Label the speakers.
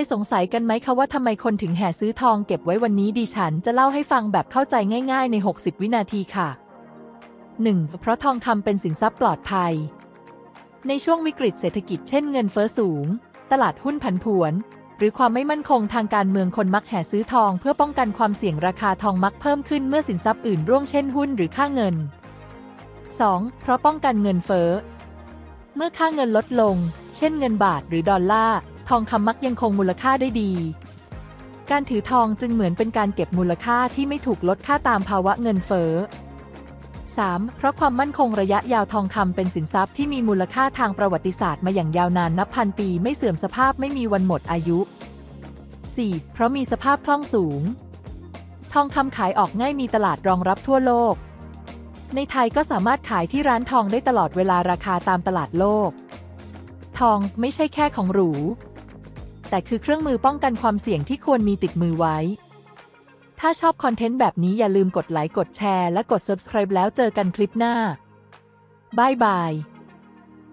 Speaker 1: ยสงสัยกันไหมคะว่าทำไมคนถึงแห่ซื้อทองเก็บไว้วันนี้ดิฉันจะเล่าให้ฟังแบบเข้าใจง่ายๆใน 60 วินาทีค่ะ 1. เพราะทองคำเป็นสินทรัพย์ปลอดภัย ในช่วงวิกฤตเศรษฐกิจเช่นเงินเฟ้อสูง ตลาดหุ้นผันผวน หรือความไม่มั่นคงทางการเมืองคนมักแห่ซื้อทอง เพื่อป้องกันความเสี่ยงราคาทองมักเพิ่มขึ้นเมื่อสินทรัพย์อื่นร่วงเช่นหุ้นหรือค่าเงิน 2. เพราะป้องกันเงินเฟ้อ เมื่อค่าเงินลดลง เช่นเงินบาทหรือดอลลาร์ ทองคำมักยังคงมูลค่าได้ดี การถือทองจึงเหมือนเป็นการเก็บมูลค่าที่ไม่ถูกลดค่าตามภาวะเงินเฟ้อ 3. เพราะความมั่นคงระยะยาวทองคำเป็นสินทรัพย์ที่มีมูลค่าทางประวัติศาสตร์มาอย่างยาวนานนับพันปีไม่เสื่อมสภาพไม่มีวันหมดอายุ 4. เพราะมีสภาพคล่องสูง ทองคำขายออกง่ายมีตลาดรองรับทั่วโลก ในไทยก็สามารถขายที่ร้านทองได้ตลอดเวลาราคาตามตลาดโลก ทองไม่ใช่แค่ของหรู แต่คือเครื่องมือป้องกันความเสี่ยงที่ควรมีติดมือไว้ ถ้าชอบคอนเทนต์แบบนี้อย่าลืมกดไลค์กดแชร์และกด subscribe แล้วเจอกันคลิปหน้าบายบาย